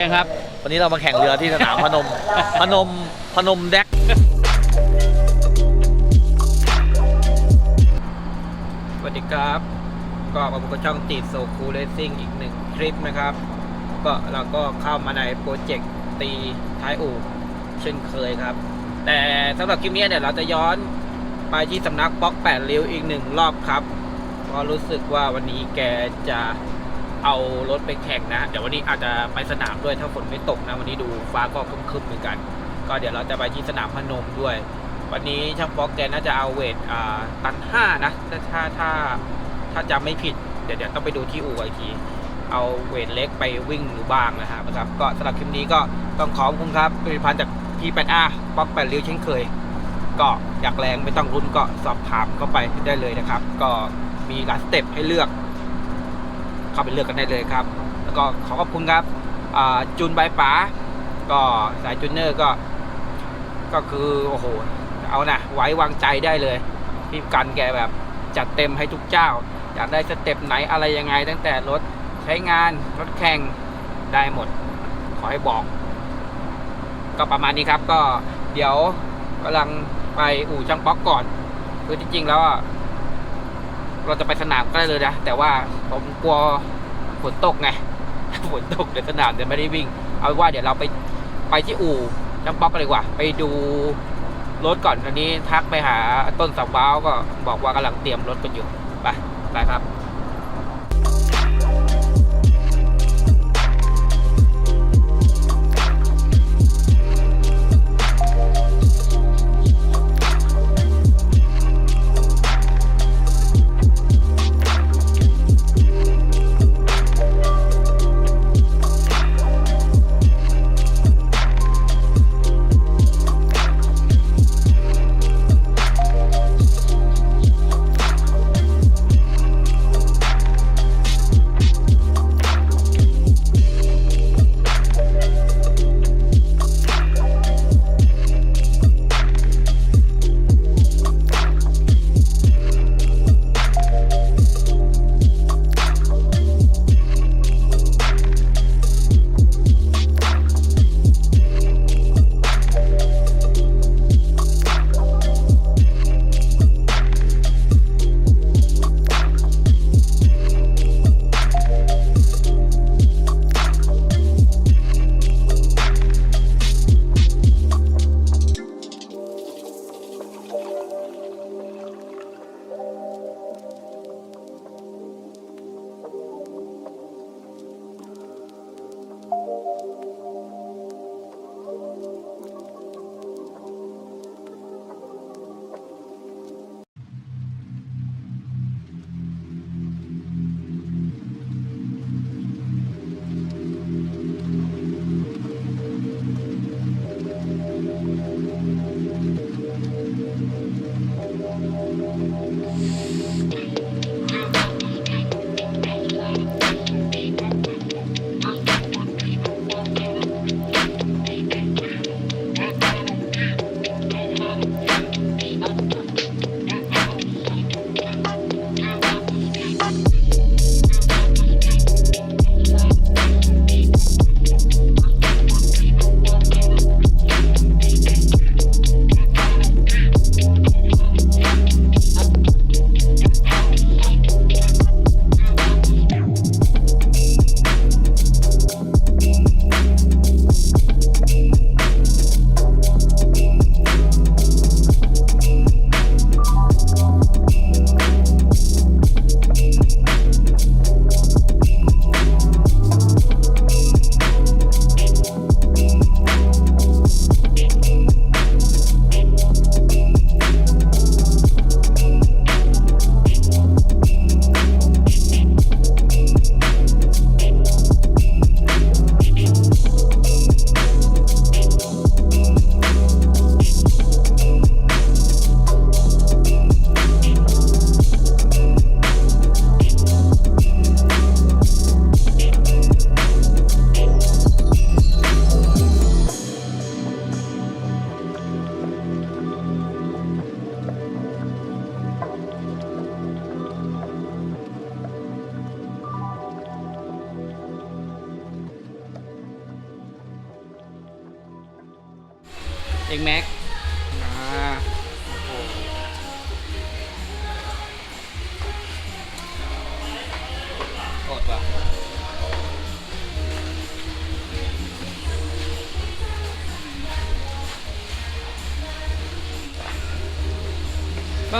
ครับ วันนี้เรามาแข่งเรือที่สนามพนม พนม พนมแดก สวัสดีครับ ก็มาพบกับช่องตีโซคูเลซิ่งอีกหนึ่งคลิปนะครับ ก็เราก็เข้ามาในโปรเจกต์ตีท้ายอู่เช่นเคยครับ แต่สำหรับคลิปนี้เนี่ยเราจะย้อนไปที่สำนักบล็อกแปดริ้วอีกหนึ่งรอบครับเพราะรู้สึกว่าวันนี้แกจะ เอารถไปแข่งนะ เดี๋ยววันนี้อาจจะไปสนามด้วยถ้าฝนไม่ตกนะ วันนี้ดูฟ้าก็ครึมๆเหมือนกัน ก็เดี๋ยวเราจะไปที่สนามพนมด้วย วันนี้ช่างป๊อกแกน่าจะเอาเวทตันห้านะถ้าถ้าถ้าถ้าจำไม่ผิดเดี๋ยวเดี๋ยวต้องไปดูที่อู่อีกทีเอาเวทเล็กไปวิ่งหรือบ้างนะครับ ก็สำหรับคลิปนี้ก็ต้องขอบคุณครับผลิตภัณฑ์จาก P8R ป๊อกแปดริ้วเช่นเคย ก็อยากแรงไม่ต้องรุนก็สอบถามเข้าไปได้เลยนะครับ ก็มีหลายสเต็ปให้เลือก เข้าไปเลือกกันได้เลยครับ แล้วก็ขอขอบคุณครับจูนใบป๋าก็สายจูนเนอร์ก็ ก็คือโอ้โหเอานะไว้วางใจได้เลยพี่กันแกแบบจัดเต็มให้ทุกเจ้า อยากได้สเต็ปไหนอะไรยังไง ตั้งแต่รถใช้งานรถแข่งได้หมด ขอให้บอก ก็ประมาณนี้ครับ ก็เดี๋ยวกำลังไปอู่ช่างป๊อกก่อน คือที่จริงแล้วอะ เราจะไปสนามก็ได้เลยนะ แต่ว่าผมกลัวฝนตกไงฝนตกเดี๋ยวสนามเดี๋ยวไม่ได้วิ่ง เอาว่าเดี๋ยวเราไปไปที่อู่น้ำป๊อกกันเลยดีกว่า ไปดูรถก่อนตอนนี้ทักไปหาต้นสับว้าวก็บอกว่ากำลังเตรียมรถกันอยู่ ไป ไปครับ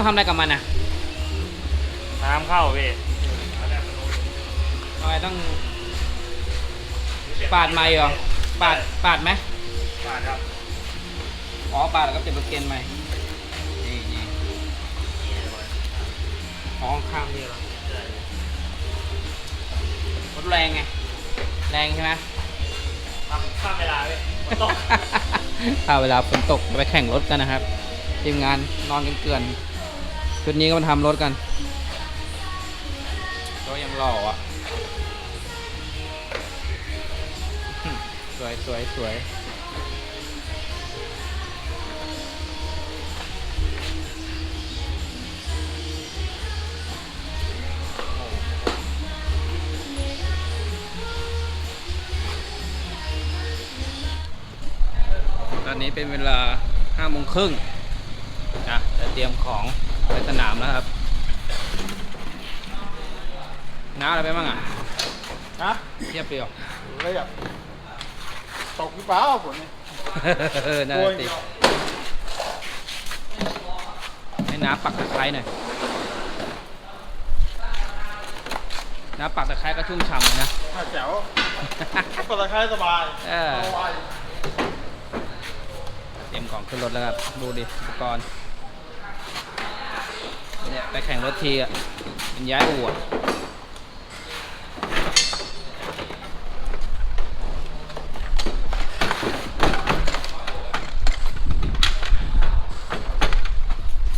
ต้องทำอะไรกับมันอะน้ำเข้าพี่ทำไมต้องปาดไม่เหรอปาดปาดไหมปาดครับอ๋อปาดแล้วก็เปลี่ยนเปอร์เซ็นต์ใหม่นี่นี่อ๋อข้างนี่เหรอรถแรงไงแรงใช่ไหมทำข้ามเวลาพี่ฝนตกถ้าเวลาฝนตกไปแข่งรถกันนะครับทีมงานนอนกันเกลือน ชุดนี้ก็มาทำรถกันก็ยังหล่ออะ สวยสวยสวยตอนนี้เป็นเวลาห้าโมงครึ่งนะจะเตรียมของ ไปสนามแล้วครับ น้าอะไรไปบ้างอะฮะเทียบเปรี้ยวอะไรอะตกหรือเปล่าฝนนี่เออน่าโอ้ยติให้น้าปักตะไคร้หน่อยน้าปักตะไคร้ก็ชุ่มฉ่ำเลยนะน่าแจ๋วปลาคายสบายเออเอาไว้เตรียมของขึ้นรถแล้วครับ ดูดิอุปกรณ์ เนี่ยไปแข่งรถทีอะมันย้ายอู่อะ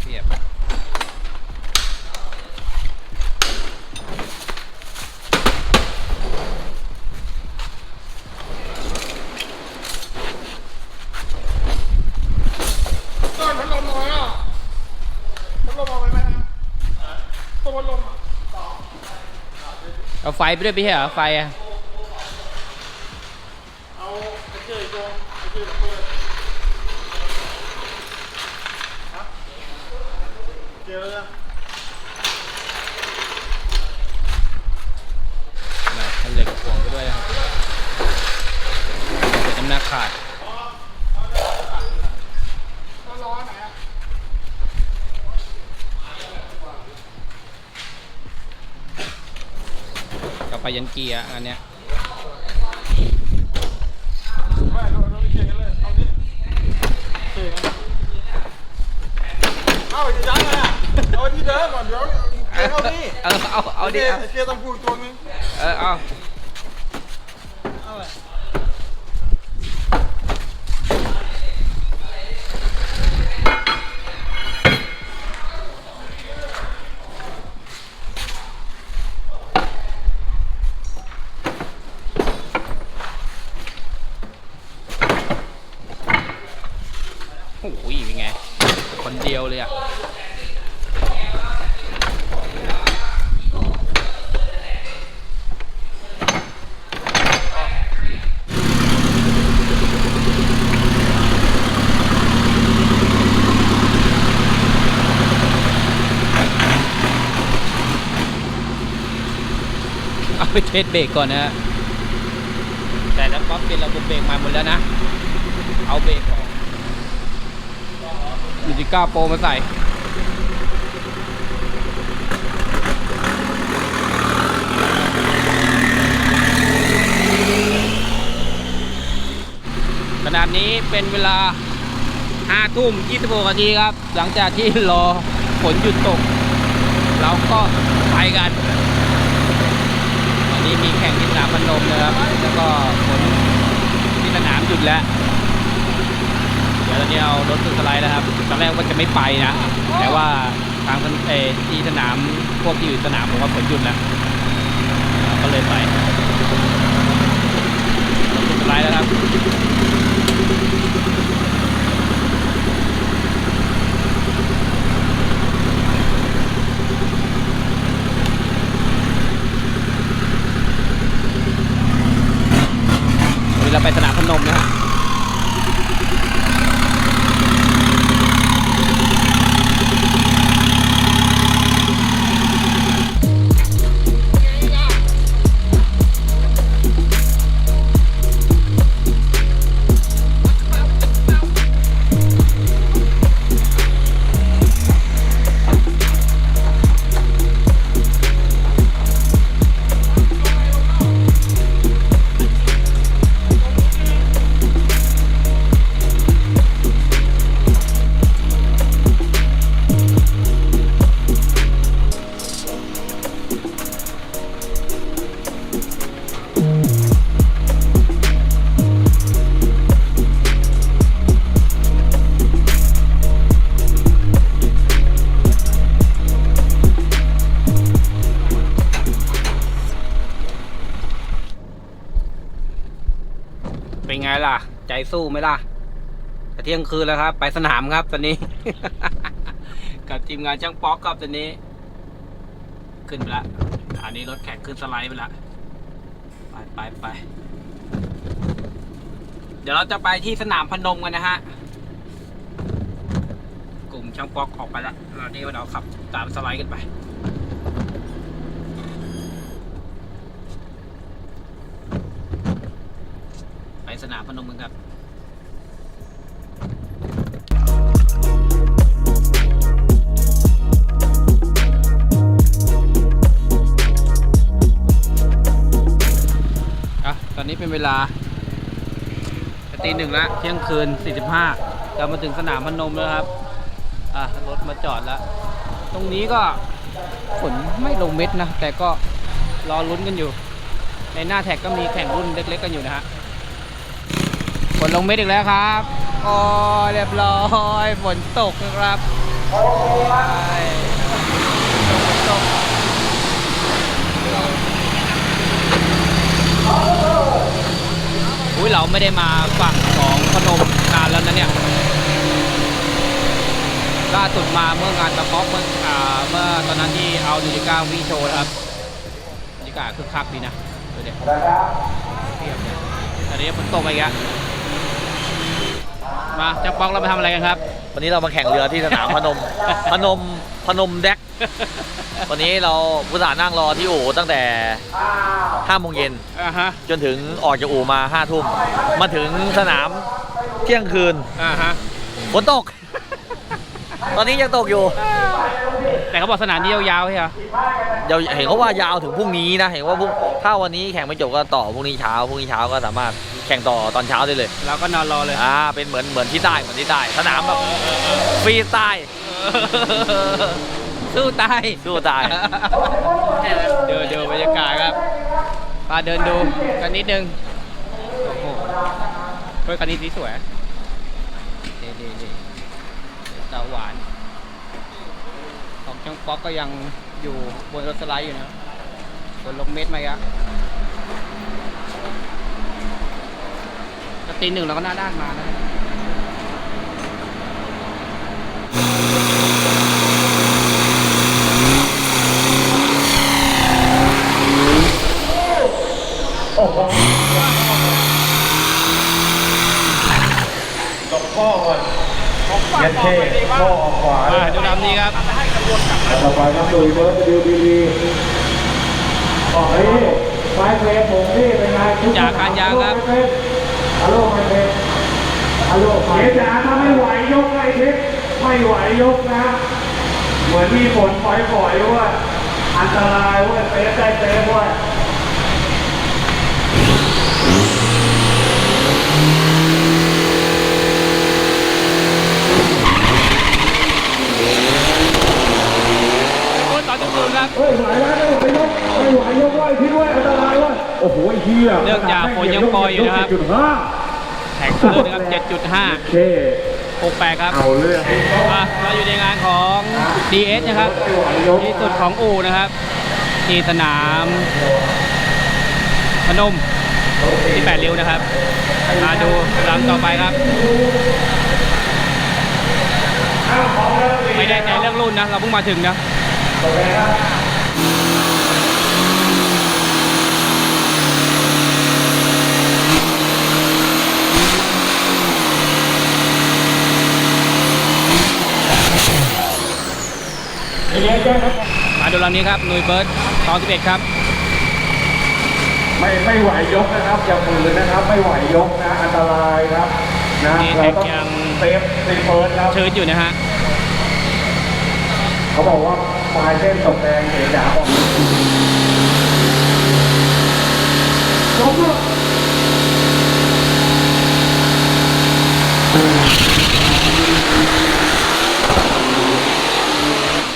เทียบ ต้นพัดลมเอาไว้อะพัดลมเอาไว้ไหมครับต้นพัดลมอะ เอาไฟไปด้วยพี่เหรอไฟอะเอาไปเจออีกตัวไปเจอกับเพื่อนฮะเจอแล้วนะนะให้เหล็กขวงไปด้วยนะครับเดี๋ยวน้ำหนักขาด แล้วล้อไหนอะ กับ ไปยันเกียร์อันเนี้ยไม่เราเราไปเจอกันเลยเอาดิเจอกันเอาอีกยังไงอะเอาที่เดิมก่อนเดี๋ยวเจอเข้านี่เออเอาเอาดิเอาไเกียร์ต้องพูดตัวนึงเออเอาเอาเลย โอ้โหเป็นไง คนเดียวเลยอะ เปเทสเบรกก่อนนะฮะแต่แล้วป๊อปเป็นระบบเบรกใหม่หมดแล้วนะ เอาเบรกออกยูติก้าโปรมาใส่ขนาดนี้เป็นเวลา5ทุ่ม26นาทีครับ หลังจากที่รอฝนหยุดตก เราก็ไปกัน มีแข่งที่สนามพันนมนะครับ แล้วก็ฝนที่สนามหยุดแล้ว เดี๋ยวตอนนี้เอารถขึ้นสไลด์แล้วครับ ตอนแรกว่าจะไม่ไปนะ แต่ว่าทางเอที่สนามพวกที่อยู่สนามบอกว่าฝนหยุดแล้ว ก็เลยไปรถขึ้นสไลด์แล้วครับ วันนี้เรา ไปสนามพนมนะฮะ เป็นไงล่ะ ใจสู้ไหมล่ะจะเที่ยงคืนแล้วครับ ไปสนามครับตอนนี้ กับทีมงานช่างป๊อกครับตอนนี้ ขึ้นไปละอันนี้รถแข่งขึ้นสไลด์ไปละไปไปไปเดี๋ยวเราจะไปที่สนามพนมกันนะฮะกลุ่มช่างป๊อกออกไปล้วเรานี่เราขับตามสไลด์กันไป สนามพนมกันครับอะตอนนี้เป็นเวลาตีหนึ่งละเที่ยงคืน 45เรามาถึงสนามพนมแล้วครับ อะ รถมาจอดแล้ว ตรงนี้ก็ฝนไม่ลงเม็ดนะ แต่ก็รอลุ้นกันอยู่ ในหน้าแท็กก็มีแข่งรุ่นเล็กๆกันอยู่นะฮะ นลงเม็ดอีกแล้วครับโอ้ยเรียบร้อยฝนตกนะครับไปฝนตกอุ้ยเราไม่ได้มาฝั่งของพนมนานแล้วนะเนี่ยล่าสุดมาเมื่องานตะป๊อกเมื่ออเมื่อตอนนั้นที่เอาดูดิก้าวีโชนะครับดูดิก้าคึกคักดีนะดูเด็กเทียบเลยตอนนี้ฝนตกไปอีกแล้ว มาจะป๊อกเราไปทำอะไรกันครับ วันนี้เรามาแข่งเรือที่สนามพนม พนมพนมแดก วันนี้เราผู้สาห์นั่งรอที่อู่ตั้งแต่5โมงเย็น อ่าฮะ จนถึงออกจากอู่มา5ทุ่ม มาถึงสนามเที่ยงคืนอ่าฮะ ฝนตก ตอนนี้ยังตกอยู่ แต่เขาบอกสนามนี้ยาวๆใช่ไหมเดี๋ยวเห็นเขาว่ายาวถึงพรุ่งนี้นะ เห็นว่าพรุ่งถ้าวันนี้แข่งไม่จบก็ต่อพรุ่งนี้เช้า พรุ่งนี้เช้าก็สามารถแข่งต่อตอนเช้าได้เลย เราก็นอนรอเลย อ่า เป็นเหมือนเหมือนที่ใต้เหมือนที่ใต้สนามแบบฟรีสไตล์ สู้ตาย สู้ตาย เดินดูบรรยากาศครับพาเดินดูกันนิดนึง โอ้โหเฮ้ยคันนี้สีสวยนี่นี่นี่ตาหวานของ ช่างป๊อกก็ยังอยู่บนรถสไลด์อยู่นะบนลงเม็ดไหมอะก็ตีหนึ่งเราก็หน้าด้านมานะหลบพ่อก่อนยัดเท่พ่อออกขวามาดูลำนี้ครับ ต่อไปครับดูเบิร์ดดูดีดีออกนี่ไฟเพลย์ผมนี่เป็นไงจากการยางครับฮัลโหลไฟเพลย์ฮัลโหลเดี๋ยวจ๋าถ้าไม่ไหวยกไอ้ทิศไม่ไหวยกนะ เหมือนมีฝนฝอยๆด้วยอันตรายเว้ยเซฟได้เซฟเว้ย โอ้ยต่อจุดศูนย์ครับ เฮ้ยไหวแล้วไม่ไหวยกไม่ไหวยกไว้ที่ด้วยอันตรายเว้ยโอ้โหไอ้ เหี้ยเนื่องจากฝนยังปล่อยอยู่นะครับจุดห้าแท็กเกอร์นะครับ7.5เท่68 ครับเอาเรื่องอะเราอยู่ในงานของ DS นะครับ ที่สุดของอู่นะครับ ที่สนามพนมที่8ริ้วนะครับ มาดูลำต่อไปครับไม่แน่ใจเรื่องรุ่นนะ เราเพิ่งมาถึงนะ มาดูลำนี้ครับหนุยเบิร์ดตอน11ครับ ไม่ไม่ไหวยกนะครับอย่าฝืนนะครับ ไม่ไหวยกนะ อันตรายครับนะนี่เราต้องแท็กยัง เซฟเซฟเฟิร์สครับชื้นอยู่นะฮะ เขาบอกว่าปลายเส้นตกแดงเสียดาบอกจบแล้ว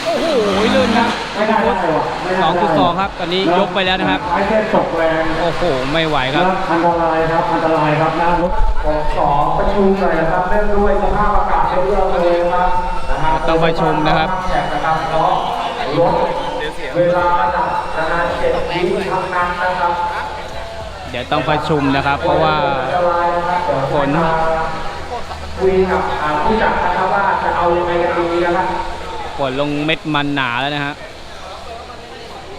โอ้โหลื่ นครับไม่ได้ได้หรอไม่ได้สองจุดสองได้ครับ ตอนนี้ยกไปแล้วนะครับปลายเส้นตกแรงโอ้โหไม่ไหวครับนะอันตรายครับอันตรายครับนะรถขอสองประชุมหน่อยนะครับเนื่องด้วยสภาพอากาศในเรื่องเลยครับนะฮะต้องประชุมนะครับแจกนะครับเนาะรถเวลาดับนะฮะเจ็ดวิทั้งนั้นนะครับ เดี๋ยวต้องประชุมนะครับ เพราะว่าอันตรายนะครับนมาคุยกับอ่าผู้จัดนะครับว่าจะเอายังไงกันดีนะครับฝนลงเม็ดมันหนาแล้วนะฮะ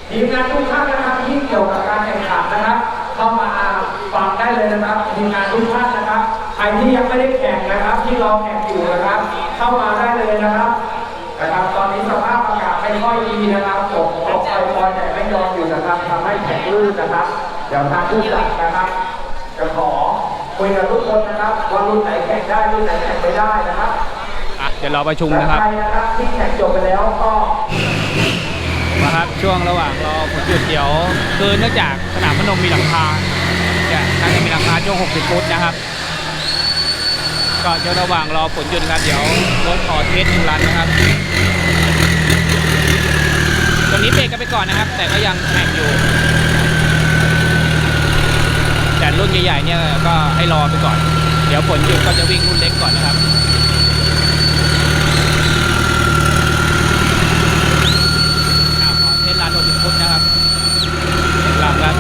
ทีมงานทุกท่านนะครับที่เกี่ยวกับการแข่งขันนะครับ เข้ามาฟังได้เลยนะครับทีมงานทุกท่านนะครับใครที่ยังไม่ได้แข่งนะครับ ที่รอแข่งอยู่นะครับ เข้ามาได้เลยนะครับนะครับ ตอนนี้สภาพอากาศไม่ค่อยดีนะครับฝนตกปล่อยๆแต่ไม่ยอมอยู่นะครับทำให้แข่งลื่นนะครับเดี๋ยวทางผู้จัดนะครับจะขอคุยกับทุกคนนะครับว่ารุ่นไหนแข่งได้รุ่นไหนแข่งไม่ได้นะครับอะเดี๋ยวเราประชุมนะครับใครนะครับที่แข่งจบไปแล้วก็ นะครับช่วงระหว่างรอฝนหยุดเดี๋ยวคือเนื่องจากสนามพนมมีหลังคาเนี่ยน่าจะมีหลังคาช่วง 60 ฟุตนะครับ ก็ช่วระหว่างรอฝนหยุดนะครับเดี๋ยวรถขอเทสหนึ่งรันนะครับตรงนี้เบรกกันไปก่อนนะครับ แต่ก็ยังแข่งอยู่ แต่รุ่นใหญ่ๆเนี่ยก็ให้รอไปก่อน เดี๋ยวฝนหยุดก็จะวิ่งรุ่นเล็กก่อนนะครับ อ่าขอเทสลานโดดฟุตนะครับหลังครับ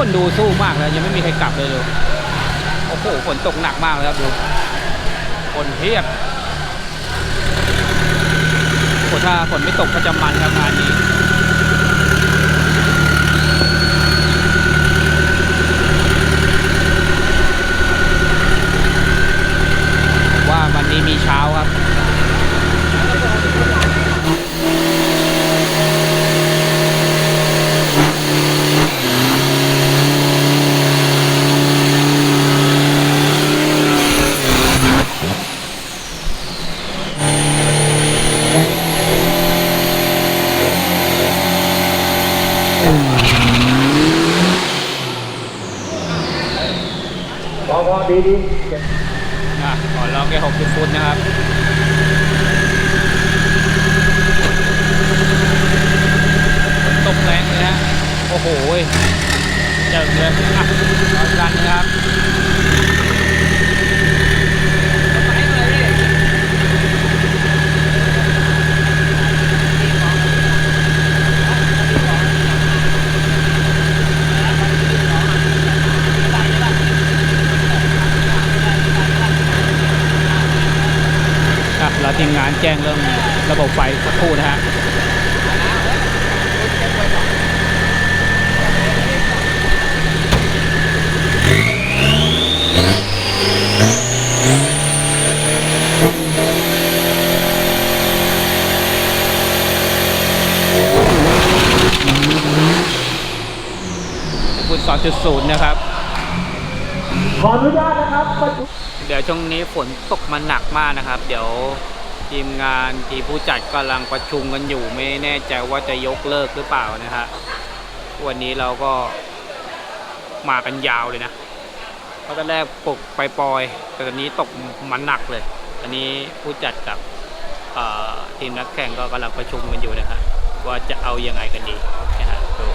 คนดูสู้มากเลยยังไม่มีใครกลับเลยดูโอ้โหฝนตกหนักมากเลยครับดูคนเพียบโอ้ถ้าฝนไม่ตกก็จะมันครับงานนี้ว่าวันนี้มีเช้าครับ ดีดีอะขอลองแค่60ฟุตนะครับตกแรงเลยฮะ โอ้โหเจอเลยอะรอกันนะครับ ทีมงานแจ้งเรื่องระบบไฟสักครู่นะฮะคุณ2.0 นะครับ ขออนุญาตนะครับประชุมเดี๋ยวช่วงนี้ฝนตกมาหนักมากนะครับ เดี๋ยว ทีมงานทีผู้จัดกำลังประชุมกันอยู่ไม่แน่ใจว่าจะยกเลิกหรือเปล่านะฮะวันนี้เราก็มากันยาวเลยนะเพราะตอนแรกปกไปปล่อย แต่ตอนนี้ตกมันหนักเลย อันนี้ผู้จัดกับทีมนักแข่งก็กำลังประชุมกันอยู่นะฮะว่าจะเอายังไงกันดีนะฮะดู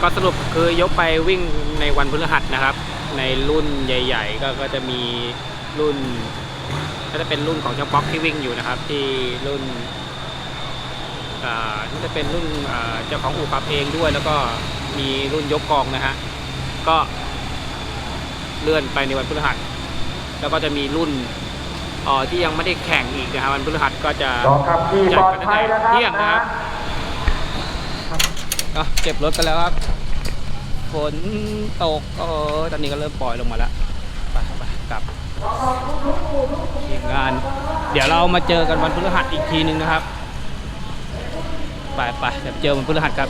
ก็สรุปคือยกไปวิ่งในวันพฤหัสนะครับ ในรุ่นใหญ่ ๆ ก็ก็จะมีรุ่น ก็จะเป็นรุ่นของเจ้าป๊อกที่วิ่งอยู่นะครับ ที่รุ่นอ่าที่จะเป็นรุ่นอ่าเจ้าของอู่ขับเองด้วย แล้วก็มีรุ่นยกกองนะฮะก็เลื่อนไปในวันพฤหัสแล้วก็จะมีรุ่นเอ่อที่ยังไม่ได้แข่งอีกนะครับวันพฤหัสก็จะรอขับขี่ปลอดภัยนะครับเที่ยงนะครับก็เก็บรถกันแล้วครับ ฝนตกเออตอนนี้ก็เริ่มปล่อยลงมาแล้วไปไปกลับทีมงาน เดี๋ยวเรามาเจอกันวันพฤหัสอีกทีหนึ่งนะครับ ไปไปเดี๋ยวเจอวันพฤหัสครับ